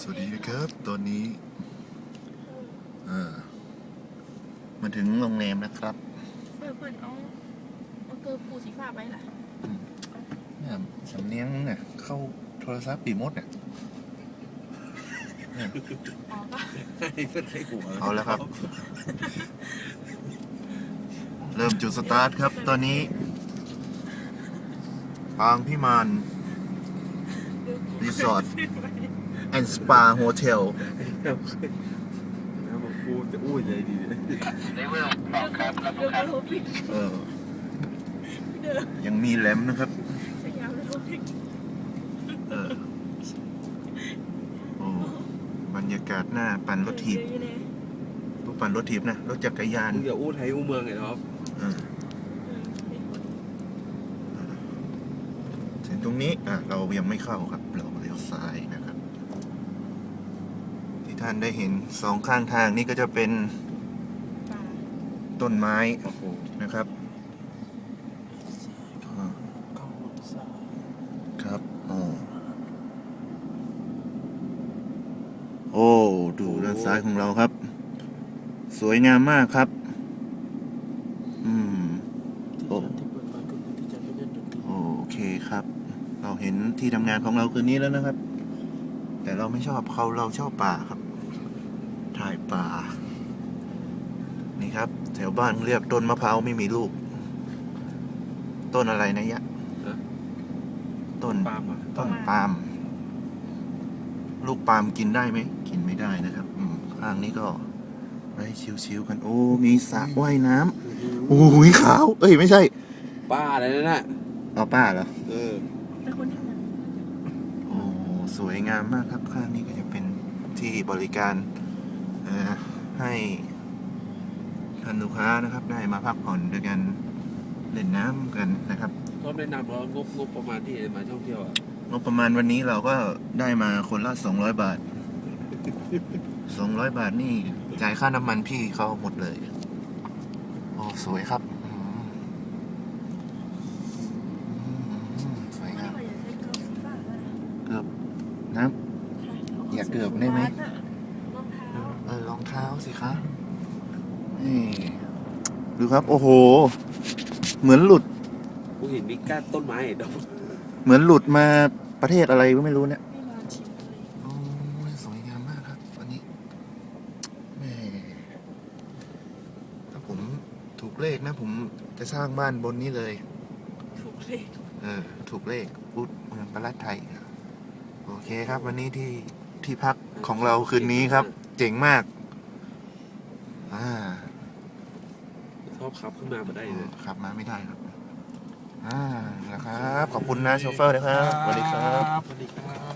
สวัสดีครับ ตอนนี้เออมาถึงโรงแรมนะครับเพื่อนเพื่อนเอาเอาเกลือปูสีฟ้าไปล่ะเนี่ยสำเนียงเนี่ยเข้าโทรศัพท์ปีมดเนี่ยเนี่ยอ๋อก็ให้เพื่อนให้หัวเอาแล้วครับ เริ่มจุดสตาร์ทครับ ตอนนี้ ปางพิมานรีสอร์ท แอนด์สปาโฮเทลนะบอกกูจะอู้ใจดีเลยเดี๋ยวก็รู้ผิดเออเดิมยังมีแหลมนะครับสยามเลยรู้ผิดเออ โอ้ บรรยากาศหน้าปั่นรถถีบเดี๋ยวอยู่ในพวกปั่นรถถีบนะ รถจักรยานมึงอย่าอู้ไทยอู้เมืองไงท็อปเออเออถึงตรงนี้ อะ เรายังไม่เข้าครับ เราเลี้ยวซ้ายนะครับ ท่านได้เห็นสองข้างทางนี่ก็จะเป็นต้นไม้นะครับ ครับโอ้โอ้ดูด้านซ้ายของเราครับ สวยงามมากครับ อืมโอ้โอเคครับ เราเห็นที่ทำงานของเราคืนนี้แล้วนะครับ แต่เราไม่ชอบเขาเราชอบป่าครับ ถ่ายป่า นี่ครับ แถวบ้านเรียกต้นมะพร้าวไม่มีลูก ต้นอะไรนะยะต้นปาล์มอะต้นปาล์มลูกปาล์มกินได้ไหม กินไม่ได้นะครับ อืมข้างนี้ก็ไว้ชิวๆกัน โอ้ มีสระว่ายน้ำโอ้ยขาว เอ้ย ไม่ใช่ ป้าอะไรนั่นน่ะเอาป้าเหรอ เออแต่คนที่มันโอ้ สวยงามมากครับ ข้างนี้ก็จะเป็นที่บริการเอ่อ ให้ท่านลูกค้านะครับได้มาพักผ่อนด้วยกันเล่นน้ำกันนะครับท็อปแนะนำว่างบงบประมาณที่มาท่องเที่ยวอะงบประมาณวันนี้เราก็ได้มาคนละสองร้อยบาทสองร้อยบาทนี่จ่ายค่าน้ำมันพี่เขาหมดเลย โอ้สวยครับอืมอืมสวยไม่งามได้ว่าอยากใช้เกลือสีฟ้าป่ะเกือบน้ำอยากเกือบได้ไหมรองเท้าเอ อรองเท้าสิครับนี่ดูครับ โอ้โห เหมือนหลุด กูเห็นมีก้านต้นไม้ดอกเหมือนหลุดมาประเทศอะไรก็ไม่รู้เนี่ยไม่มาชิมเลยโอ้ยสวยงามมากครับวันนี้แหม่ถ้าผมถูกเลขนะ ผมจะสร้างบ้านบนนี้เลย ถูกเลยเออ ถูกเลขอุดเมืองประลัดไทย โอเคครับ วันนี้ที่ที่พักของเราคืนนี้ครับ เจ๋งมาก อ่าท็อปขับขึ้นมามาได้เลยขับมาไม่ได้ครับ อ่านะครับ ขอบคุณนะโชเฟอร์นะครับสวัสดีครับ สวัสดีครับ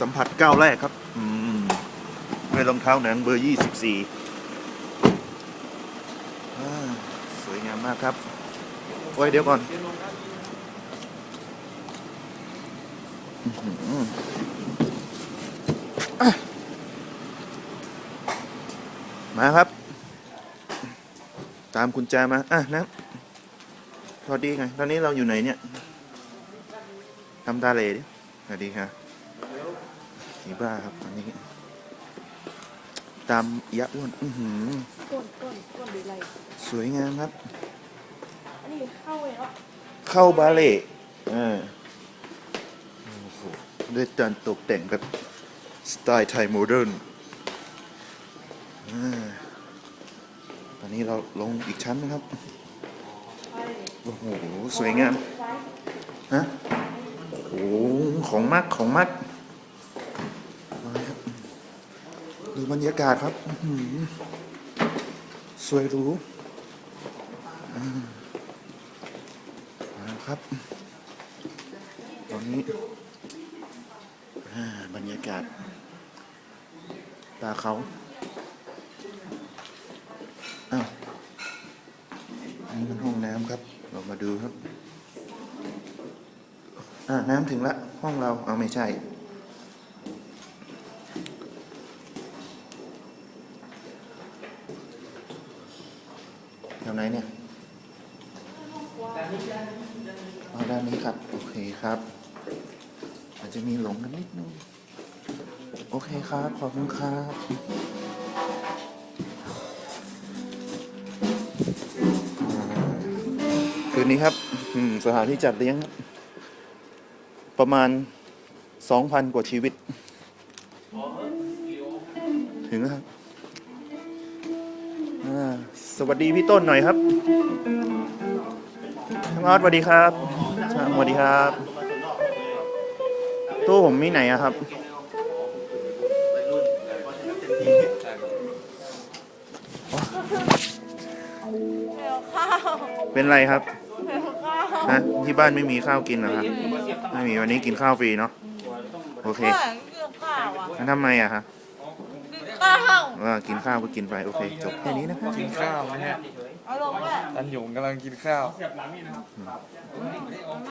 สัมผัสก้าวแรกครับ อืมด้วยรองเท้าหนังเบอร์ยี่สิบสี่สวยงามมากครับ โอ้ยเดี๋ยวก่อนอื้อหืออะ มาครับ ตามกุญแจมา อะนะสวัสดีไง ตอนนี้เราอยู่ไหนเนี่ยทำตาเหลดิสวัสดีค่ะสีบ้าครับตอนนี้ ตามยะอ้วนอื้อหือก้นก้นก้นหรืออะไรสวยงามครับ อันนี้เข้าเลยเนาะเข้าบาเล่อ่าโอ้โหด้วยการตกแต่งแบบ สไตล์ไทยโมเดิร์นตอนนี้เราลงอีกชั้นนะครับ โอ้โห สวยงาม ฮะ โอ้โห ของมักของมักดูบรรยากาศครับ สวยหรูอ่ามาครับ ตอนนี้บรรยากาศ ตาเขาอ้าวนนี้มันห้องน้ำครับ เรามาดูครับ อ่าน้ำถึงละ ห้องเรา เอาไม่ใช่ แถวไหนเนี่ยอ๋อด้านนี้ครับ โอเคครับ อาจจะมีหลงกันนิดนึง โอเคครับ ขอบคุณครับคืนนี้ครับสถานที่จัดเลี้ยงครับ ประมาณสองพันกว่าชีวิต ถึงครับสวัสดีพี่ต้นหน่อยครับช่างออสสวัสดีครับสวัสดีครับ ตู้ผมมีไหนอะครับ แมวข้าวเป็นไรครับแมวข้าวฮะที่บ้านไม่มีข้าวกินเหรอครับ ไม่มีวันนี้กินข้าวฟรีเนาะ โอเค ข้าวกินข้าวอะงั้นทำไมอะฮะกินข้าวว่ากินข้าวก็กินไป โอเค จบแค่นี้นะครับ กินข้าวนะฮะเอาลงว่า ตันหยงกำลังกินข้าว